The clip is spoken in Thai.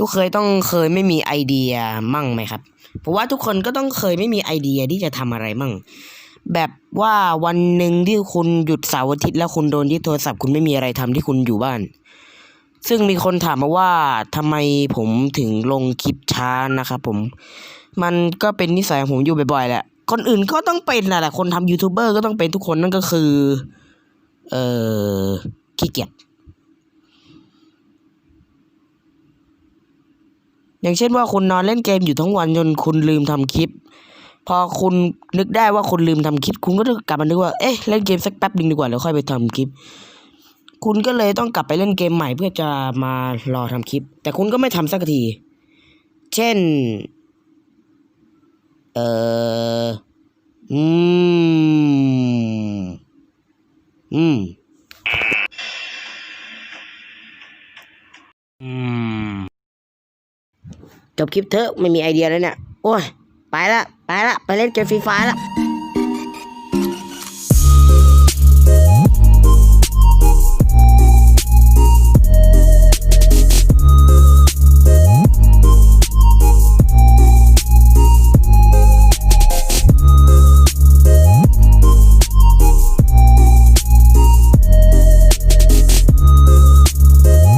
ทุกเคยต้องเคยไม่มีไอเดียมั่งไหมครับ เพราะว่าทุกคนก็ต้องเคยไม่มีไอเดียที่จะทำอะไรมั่ง แบบว่าวันหนึ่งที่คุณหยุดเสาร์อาทิตย์แล้วคุณโดนยึดโทรศัพท์คุณไม่มีอะไรทำที่คุณอยู่บ้าน ซึ่งมีคนถามมาว่าทำไมผมถึงลงคลิปช้านะครับผม มันก็เป็นนิสัยของผมอยู่บ่อยๆแหละ คนอื่นก็ต้องเป็นน่ะแหละคนทำยูทูบเบอร์ก็ต้องเป็นทุกคนนั่นก็คือ เอ่อขี้เกียจ อย่างเช่นว่าคุณนอนเล่นเกมอยู่ทั้งวันจนคุณลืมทำคลิป พอคุณนึกได้ว่าคุณลืมทำคลิป คุณก็ต้องกลับมานึกว่าเอ๊ะเล่นเกมสักแป๊บหนึ่งดีกว่าแล้วค่อยไปทำคลิป คุณก็เลยต้องกลับไปเล่นเกมใหม่เพื่อจะมารอทำคลิป แต่คุณก็ไม่ทำสักที เช่น เอ่ออืมอืมอืม จบคลิปเถอะไม่มีไอเดียแล้วเนี่ย โอ้ย ไปละ ไปละ ไปเล่นเกมฟรีไฟละ